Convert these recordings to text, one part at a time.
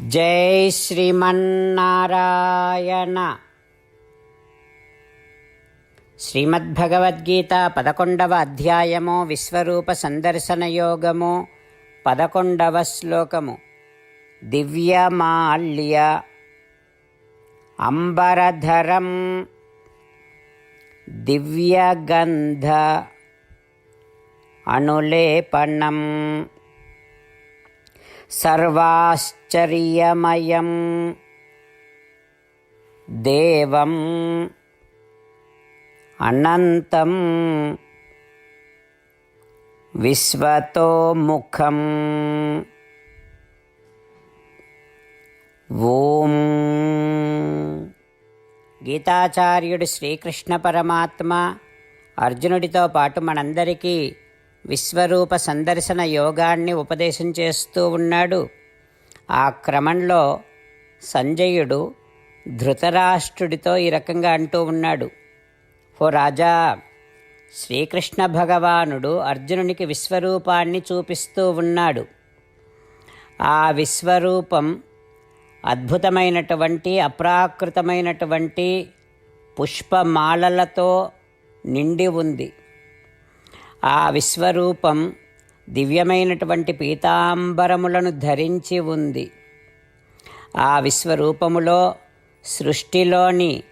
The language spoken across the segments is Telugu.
జై శ్రీమన్నారాయణ. శ్రీమద్భగవద్గీత పదకొండవ అధ్యాయము విశ్వరూప సందర్శన యోగము పదకొండవ శ్లోకము. దివ్యమాల్య అంబరధరం దివ్యగంధ అనులేపణం सर्वाश्चर्यमयं देवम् अनन्तं विश्वतोमुखम् ఓం గీతాచార్యుడు శ్రీకృష్ణ పరమాత్మ అర్జునుడితో పాటు మనందరికీ విశ్వరూప సందర్శన యోగాన్ని ఉపదేశం చేస్తూ ఉన్నాడు. ఆ క్రమంలో సంజయుడు ధృతరాష్ట్రుడితో ఈ రకంగా అంటూ ఉన్నాడు. ఓ రాజా శ్రీకృష్ణ భగవానుడు అర్జునునికి విశ్వరూపాన్ని చూపిస్తూ ఉన్నాడు. ఆ విశ్వరూపం అద్భుతమైనటువంటి అప్రాకృతమైనటువంటి పుష్పమాలలతో నిండి ఉంది. ఆ విశ్వరూపం దివ్యమైనటువంటి పీతాంబరములను ధరించి ఉంది. ఆ విశ్వరూపములో సృష్టిలోని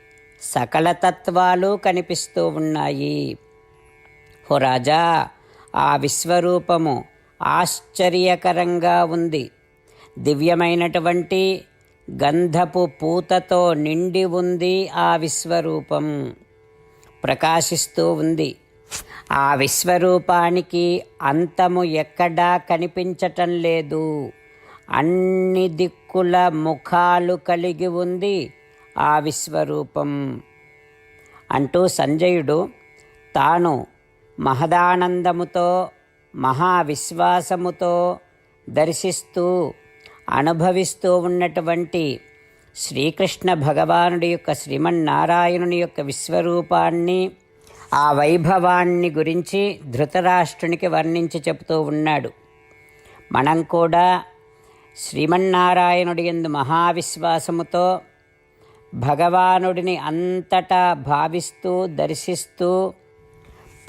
సకల తత్వాలు కనిపిస్తూ ఉన్నాయి. హో రాజా ఆ విశ్వరూపము ఆశ్చర్యకరంగా ఉంది. దివ్యమైనటువంటి గంధపు పూతతో నిండి ఉంది ఆ విశ్వరూపం. ప్రకాశిస్తూ ఉంది. ఆ విశ్వరూపానికి అంతము ఎక్కడా కనిపించటం లేదు. అన్ని దిక్కుల ముఖాలు కలిగి ఉంది ఆ విశ్వరూపం. అంటూ సంజయుడు తాను మహదానందముతో మహావిశ్వాసముతో దర్శిస్తూ అనుభవిస్తూ ఉన్నటువంటి శ్రీకృష్ణ భగవానుడి యొక్క శ్రీమన్నారాయణుని యొక్క విశ్వరూపాన్ని ఆ వైభవాన్ని గురించి ధృతరాష్ట్రునికి వర్ణించి చెబుతూ ఉన్నాడు. మనం కూడా శ్రీమన్నారాయణుడి ఎందు మహావిశ్వాసముతో భగవానుడిని అంతటా భావిస్తూ దర్శిస్తూ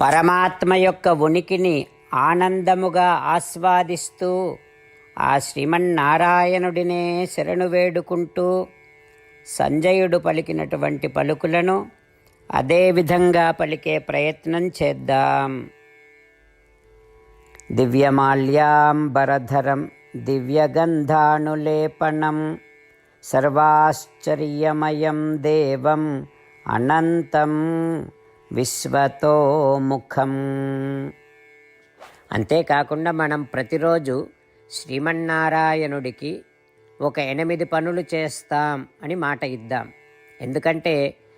పరమాత్మ యొక్క ఉనికిని ఆనందముగా ఆస్వాదిస్తూ ఆ శ్రీమన్నారాయణుడినే శరణు వేడుకుంటూ సంజయుడు పలికినటువంటి పలుకులను అదేవిధంగా పలికే ప్రయత్నం చేద్దాం. దివ్యమాల్యాంబరధరం దివ్యగంధానులేపనం సర్వాశ్చర్యమయం దేవం అనంతం విశ్వతోముఖం అంతేకాకుండా మనం ప్రతిరోజు శ్రీమన్నారాయణుడికి ఒక ఎనిమిది పనులు చేస్తాం అని మాట ఇద్దాం. ఎందుకంటే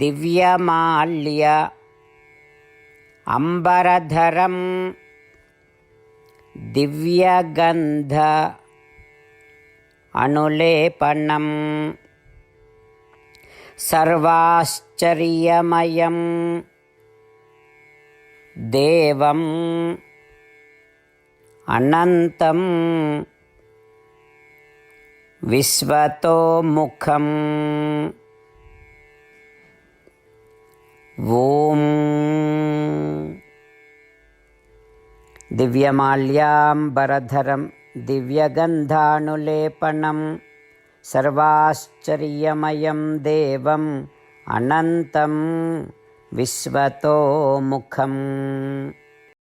दिव्यमाल्य अम्बरधरं दिव्यगन्ध अनुलेपनं सर्वाश्चर्यमयं देवम् अनन्तं विश्वतोमुखम् ॐ दिव्यमाल्याम्बरधरं दिव्यगन्धानुलेपनं सर्वाश्चर्यमयं देवम् अनन्तं विश्वतोमुखम्